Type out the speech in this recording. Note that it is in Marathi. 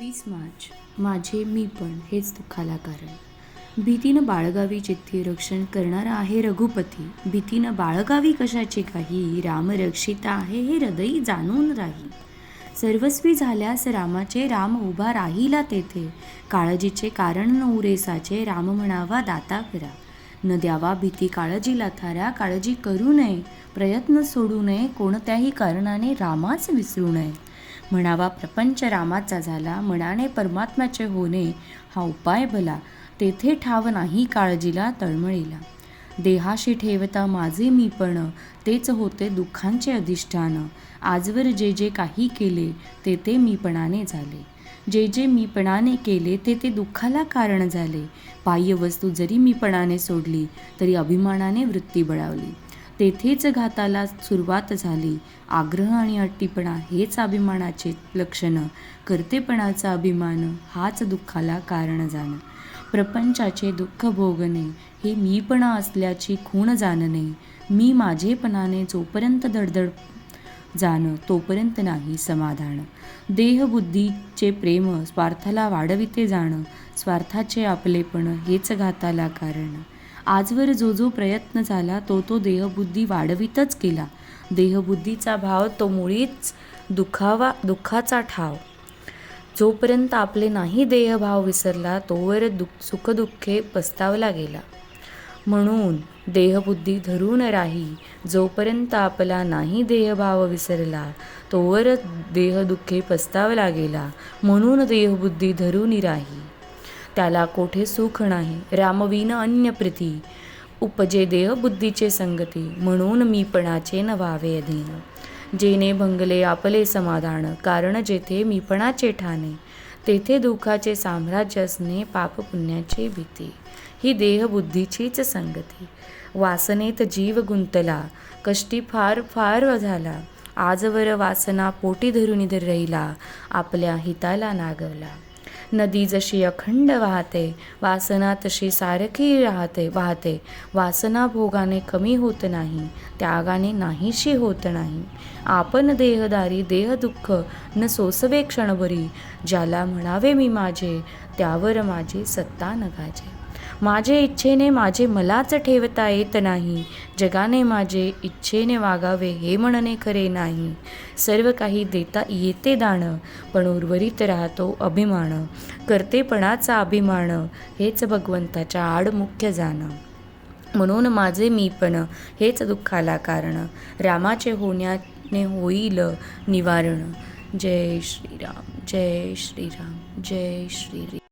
वीस मार्च माझे मी पण हेच दुःखाला कारण. भीतीनं बाळगावी चित्ती रक्षण करणारा आहे रघुपती भीतीनं बाळगावी कशाची काही? राम रक्षिता आहे हे हृदयी जाणून राही. सर्वस्वी झाल्यास रामाचे राम उभा राहिला तेथे. काळजीचे कारण नवरेसाचे राम म्हणावा दाता करा न द्यावा भीती काळजीला थारा काळजी करू नये. प्रयत्न सोडू नये कोणत्याही कारणाने रामाच विसरू नये. म्हणावा प्रपंच रामाचा झाला मनाने परमात्म्याचे होणे हा उपाय भला. तेथे ठाव नाही काळजीला तळमळीला. देहाशी ठेवता माझे मी पण तेच होते दुःखांचे अधिष्ठान. आजवर जे जे काही केले ते ते मीपणाने झाले. जे जे मीपणाने केले ते ते दुःखाला कारण झाले. बाह्य वस्तू जरी मीपणाने सोडली तरी अभिमानाने वृत्ती बळावली. तेथेच घाताला सुरुवात झाली. आग्रह आणि अट्टीपणा हेच अभिमानाचे लक्षणं. कर्तेपणाचा अभिमान हाच दुःखाला कारण जाणं. प्रपंचाचे दुःख भोगणे हे मीपणा असल्याची खूण जाणणे. मी माझेपणाने जोपर्यंत धडधड जाणं तोपर्यंत नाही समाधान. देहबुद्धीचे प्रेम स्वार्थाला वाढविते जाणं स्वार्थाचे आपलेपण हेच घाताला कारण. आजवर जो जो प्रयत्न झाला तो तो देहबुद्धी वाढवीतच गेला देहबुद्धीचा भाव तो मुळीच दुखावा दुःखाचा ठाव. जोपर्यंत आपले नाही देहभाव विसरला तोवर दुःख सुखदुःखे पस्तावला गेला. म्हणून देहबुद्धी धरून राही. जोपर्यंत आपला नाही देहभाव विसरला तोवर देहदुःखे पस्तावला गेला. म्हणून देहबुद्धी धरून राही. त्याला कोठे सुख नाही. रामवीन अन्य प्रीती उपजे देहबुद्धीचे संगती. म्हणून मीपणाचे न व्हावे अधीन. जेने भंगले आपले समाधान. कारण जेथे मीपणाचे ठाणे तेथे दुःखाचे साम्राज्य असणे पाप भीती. ही देहबुद्धीचीच संगती. वासनेत जीव गुंतला. कष्टी फार फार झाला. आजवर वासना पोटी धरून धर राहिला आपल्या हिताला नागवला. नदी जशी अखंड वाहते वासना तशी सारखी राहते वाहते. वासना भोगाने कमी होत नाही त्यागाने नाहीशी होत नाही. आपण देहदारी देहदुःख न सोसवे क्षणभरी ज्याला म्हणावे मी माझे त्यावर माझी सत्ता नगाजे. माझे इच्छेने माझे मलाच ठेवता येत नाही. जगाने माझे इच्छेने वागावे हे म्हणणे खरे नाही. सर्व काही देता येते दाण पण उर्वरित राहतो अभिमान. कर्तेपणाचा अभिमान हेच भगवंताच्या आड मुख्य जाणं. म्हणून माझे मी पण हेच दुःखाला कारण. रामाचे होण्याने होईल निवारण. जय श्रीराम जय श्रीराम जय श्री